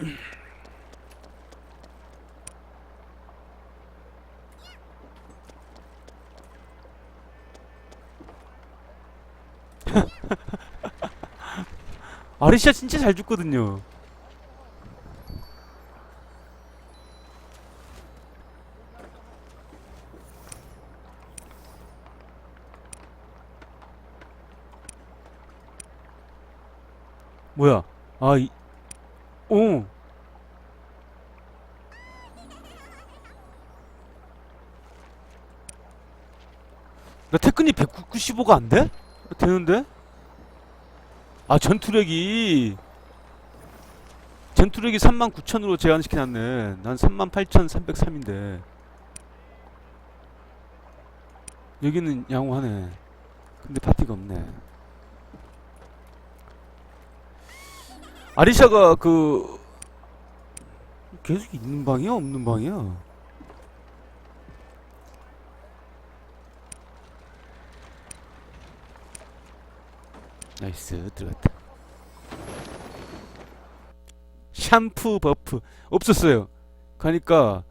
아르시아 진짜 잘 죽거든요. 뭐야? 아, 이, 오. 나 테크닉 195가 안 돼? 되는데? 아, 전투력이. 전투력이 39,000으로 제한시켜놨네. 난 38,303인데. 여기는 양호하네. 근데 파티가 없네. 아리샤가 그 계속 있는 방이야 없는 방이야? 나이스 들어갔다. 샴푸 버프 없었어요. 그러니까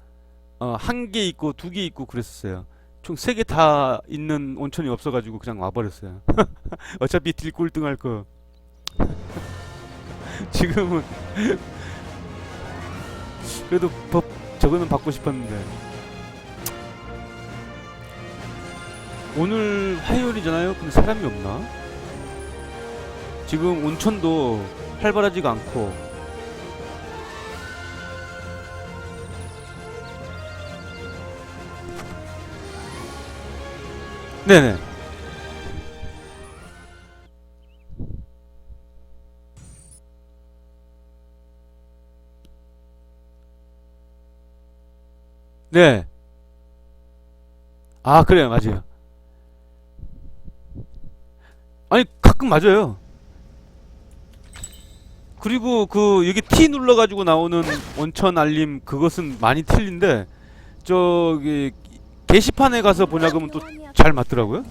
어, 한 개 있고 두 개 있고 그랬었어요. 총 세 개 다 있는 온천이 없어가지고 그냥 와버렸어요. 어차피 딜 꼴등할 거. 지금은 그래도 법 저거는 받고 싶었는데 오늘 화요일이잖아요. 근데 사람이 없나? 지금 온천도 활발하지가 않고 네네 네. 아, 그래요. 맞아요. 아니, 가끔 맞아요. 그리고 그 여기 T 눌러 가지고 나오는 원천 알림 그것은 많이 틀린데 저기 게시판에 가서 보냐 그러면 또 잘 맞더라고요.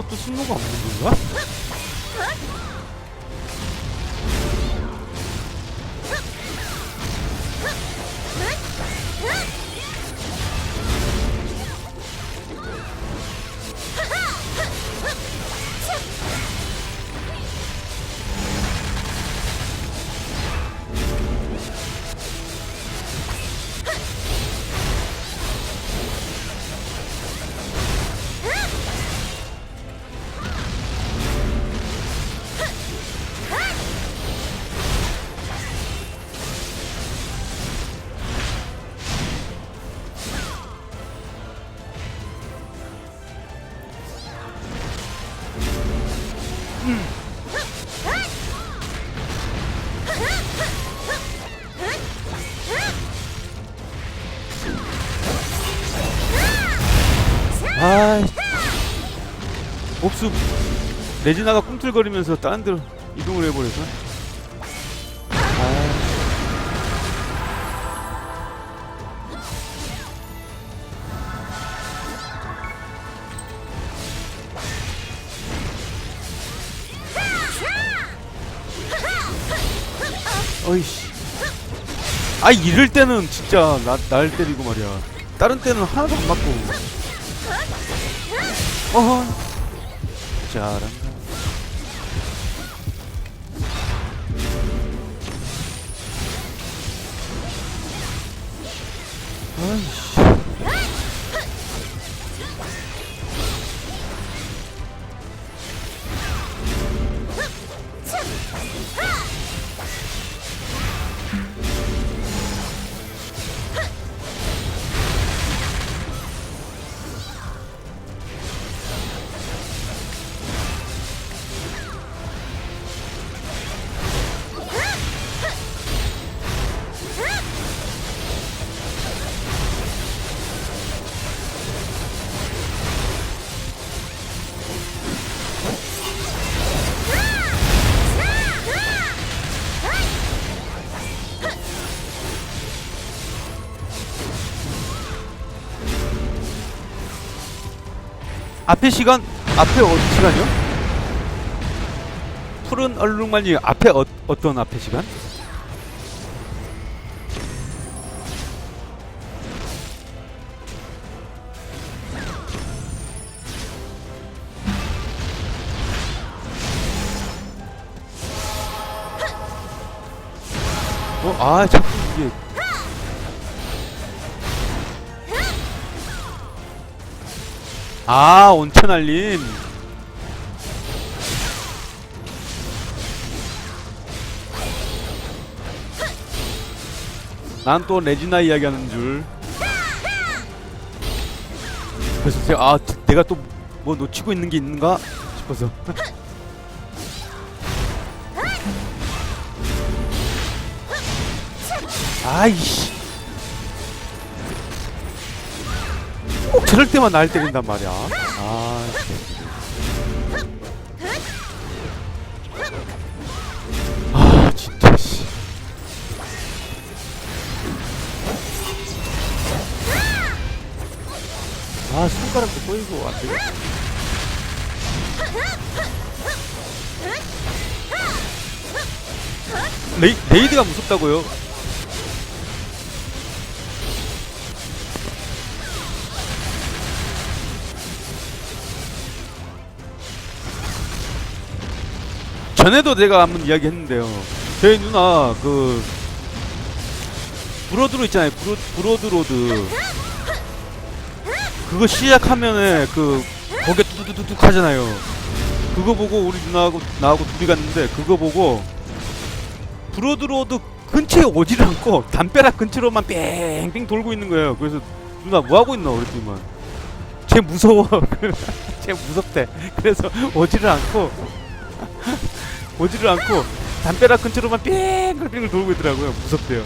요것도 승로가 없는 건가? 옥수 레지나가 꿈틀거리면서 다른 데로 이동을 해버려서. 아. 어이씨. 아 이럴 때는 진짜 나, 날 때리고 말이야. 다른 때는 하나도 안 맞고. 어허. 잘한 앞에 시간 앞에 어디 시간이요? 푸른 얼룩말님 앞에 어, 어떤 앞에 시간? 어, 아, 자꾸 이게. 아, 온천 알림. 난 또 레지나 이야기 하는 줄. 그래서 제가, 아, 내가 또 뭐 놓치고 있는 게 있는가 싶어서. 아이씨. 저럴 때만 날 때린단 말이야. 아, 아, 진짜 씨. 아, 손가락도 꼬이고 안 되겠다. 레이, 레이드가 무섭다고요? 전에도 제가 한번 이야기했는데요. 저희 누나 그 브로드로 있잖아요. 브로, 브로드로드 그거 시작하면은 그 거기에 뚜두두둑 하잖아요. 그거 보고 우리 누나하고 나하고 둘이 갔는데 그거 보고 브로드로드 근처에 오지를 않고 담벼락 근처로만 뺑뺑 돌고 있는 거예요. 그래서 누나 뭐 하고 있나 그랬더니만 쟤 무서워. 쟤 무섭대. 그래서 오지를 않고 오지를 않고 담벼락 근처로만 뺑글뺑글 돌고 있더라고요. 무섭대요.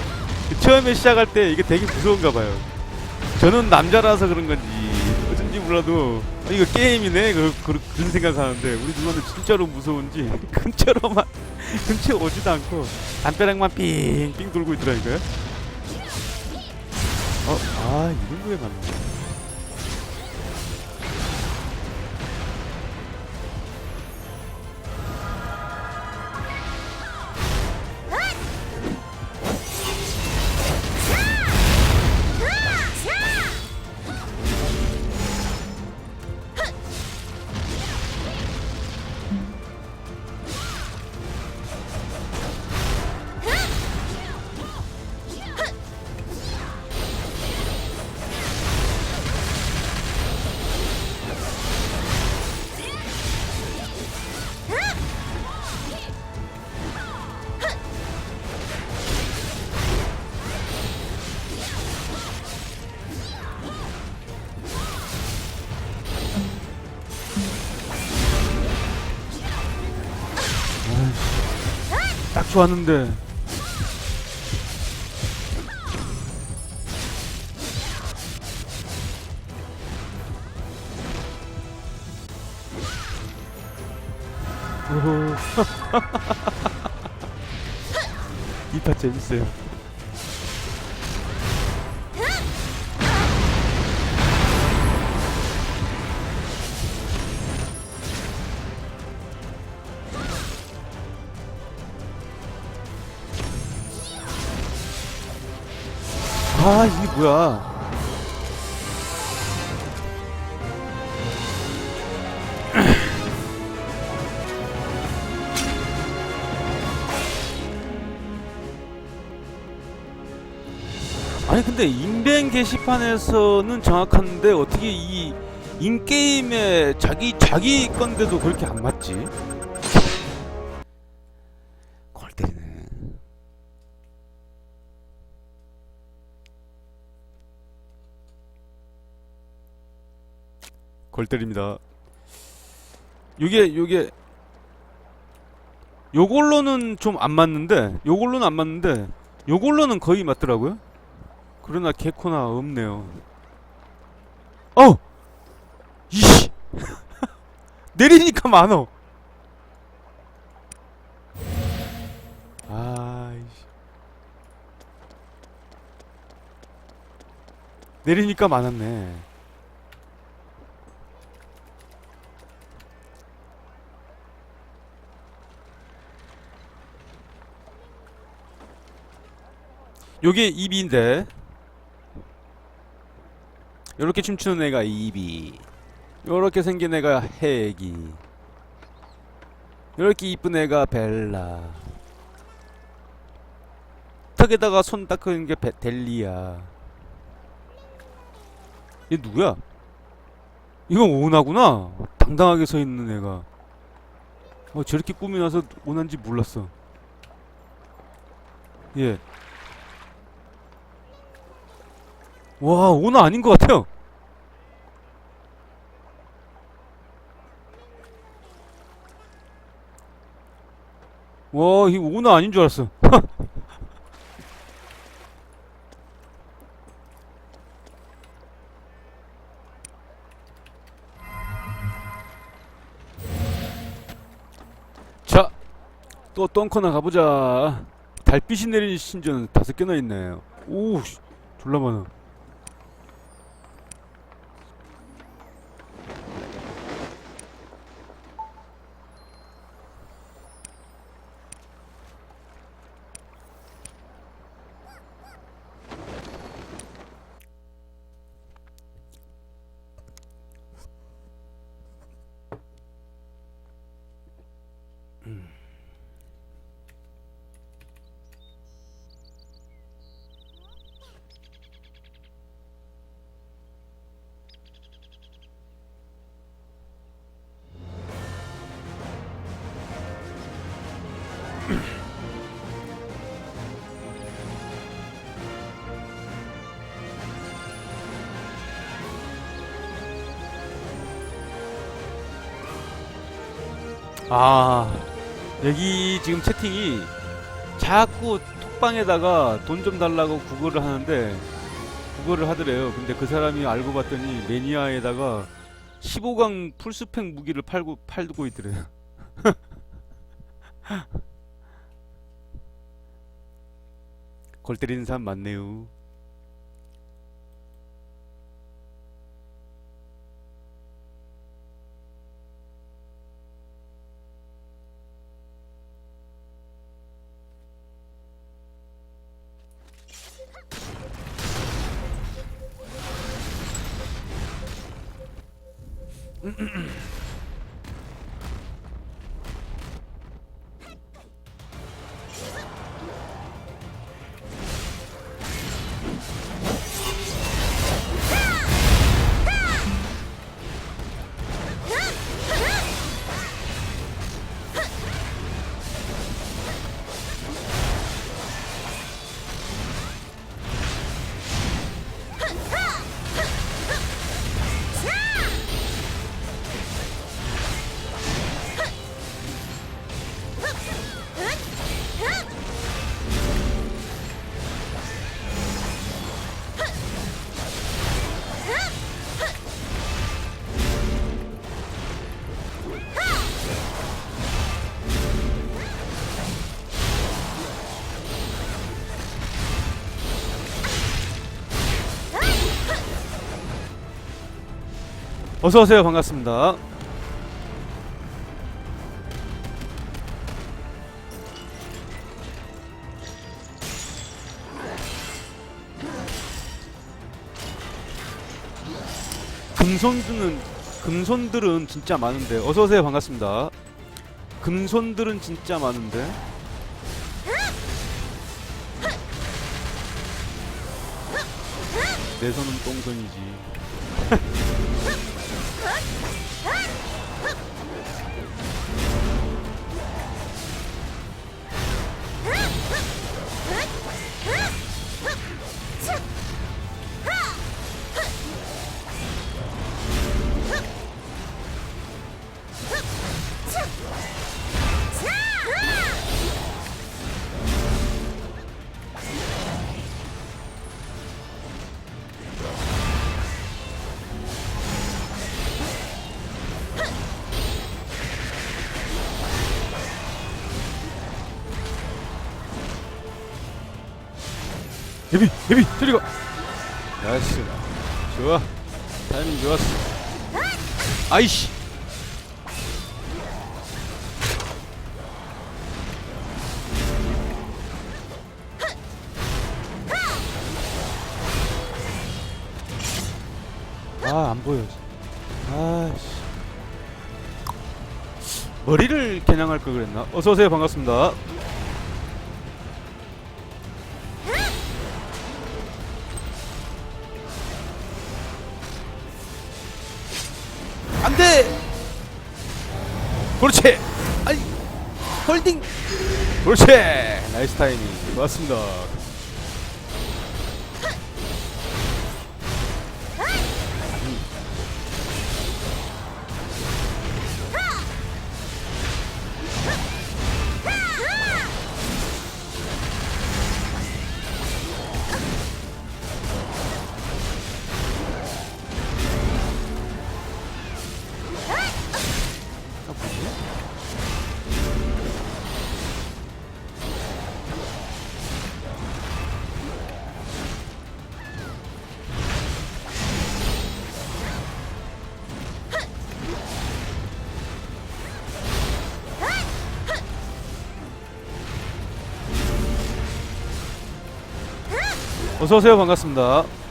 처음에 시작할 때 이게 되게 무서운가 봐요. 저는 남자라서 그런 건지 어쩐지 몰라도 아, 이거 게임이네 그, 그, 그런 생각하는데 우리 누나는 진짜로 무서운지 근처로만 근처에 오지도 않고 담벼락만 삥삥 돌고 있더라니까요. 어, 아 이런 거에 맞네. 좋았는데. 이파 재밌어요. 아 이게 뭐야? 아니 근데 인벤 게시판에서는 정확한데 어떻게 이 인게임에 자기 자기 건데도 그렇게 안 맞지? 골 때립니다. 요게 요게 요걸로는 좀 안 맞는데 요걸로는 안 맞는데 요걸로는 거의 맞더라고요. 그러나 개코나 없네요. 어! 이씨! 내리니까 많어. 아이씨. 내리니까 많았네. 요게 입인데. 요렇게 춤추는 애가 입이. 요렇게 생긴 애가 해기 요렇게 이쁜 애가 벨라. 턱에다가 손 닦은 게 베, 델리야. 얘 누구야? 이건 오나구나. 당당하게 서 있는 애가. 어 저렇게 꾸며놔서 오난지 몰랐어. 예. 와, 오나 아닌 것 같아요. 와, 이 오나 아닌 줄 알았어. 자, 또 똥커나 가보자. 달빛이 내린 신전 다섯 개나 있네. 오, 씨, 졸라 많아. 아, 여기 지금 채팅이 자꾸 톡방에다가 돈 좀 달라고 구걸을 하는데 구걸을 하더래요. 근데 그 사람이 알고 봤더니 매니아에다가 15강 풀스펙 무기를 팔고 팔고 있더래요. 골 때리는 사람 많네요. mm-mm 어서 오세요. 반갑습니다. 금손들은 금손들은 진짜 많은데 어서 오세요. 반갑습니다. 금손들은 진짜 많은데 내 손은 똥손이지. 예비 예비 저리가 야씨. 좋아. 타이밍 좋았어. 아이씨. 아 안 보여. 아씨. 머리를 겨냥할 걸 그랬나? 어서오세요. 반갑습니다. 홀딩! 그렇지! 나이스 타이밍. 맞습니다. 어서 오세요. 반갑습니다.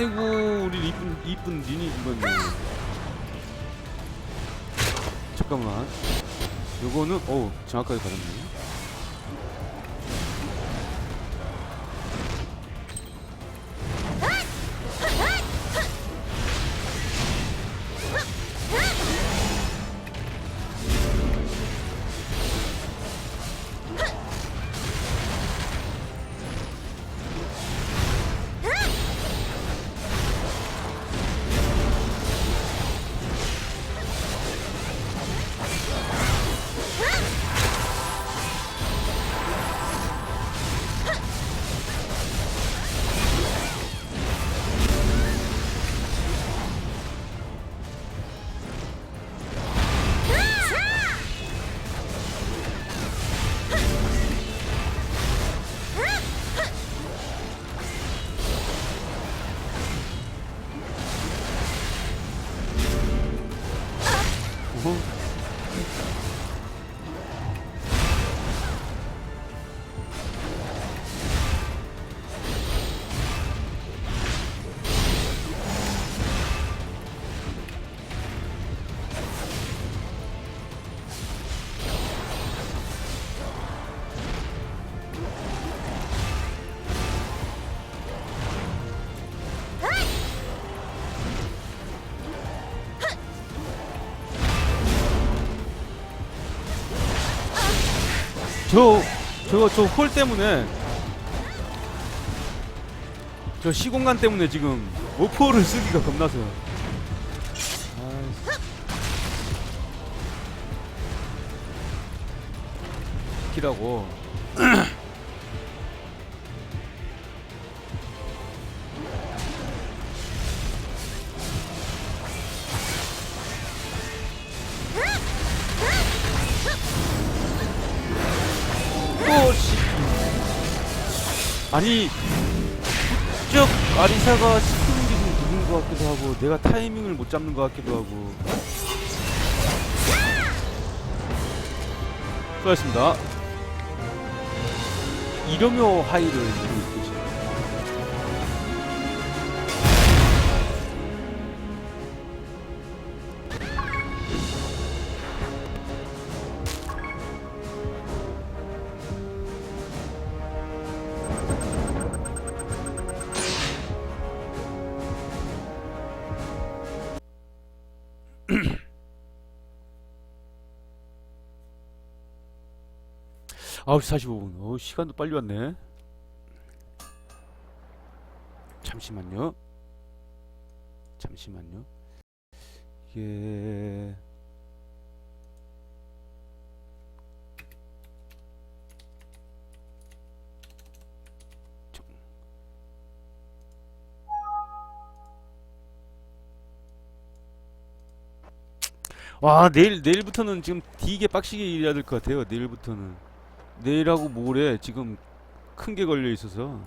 아이고 우리 이쁜 이쁜 니니 죽었네. 잠깐만. 요거는 어우 정확하게 받았네. 저, 저, 저홀 때문에 저 시공간 때문에 지금 오포를 쓰기가 겁나서. 키라고 씨. 아니 쭉 아리사가 시키는 게좀 느린 것 같기도 하고 내가 타이밍을 못 잡는 것 같기도 하고. 수고하셨습니다. 이러며 하이를 9시 45분. 어, 시간도 빨리 왔네. 잠시만요. 잠시만요. 이게 와 아, 내일 내일부터는 지금 되게 빡시게 일해야 될 것 같아요. 내일부터는. 내일하고 모레 지금 큰 게 걸려 있어서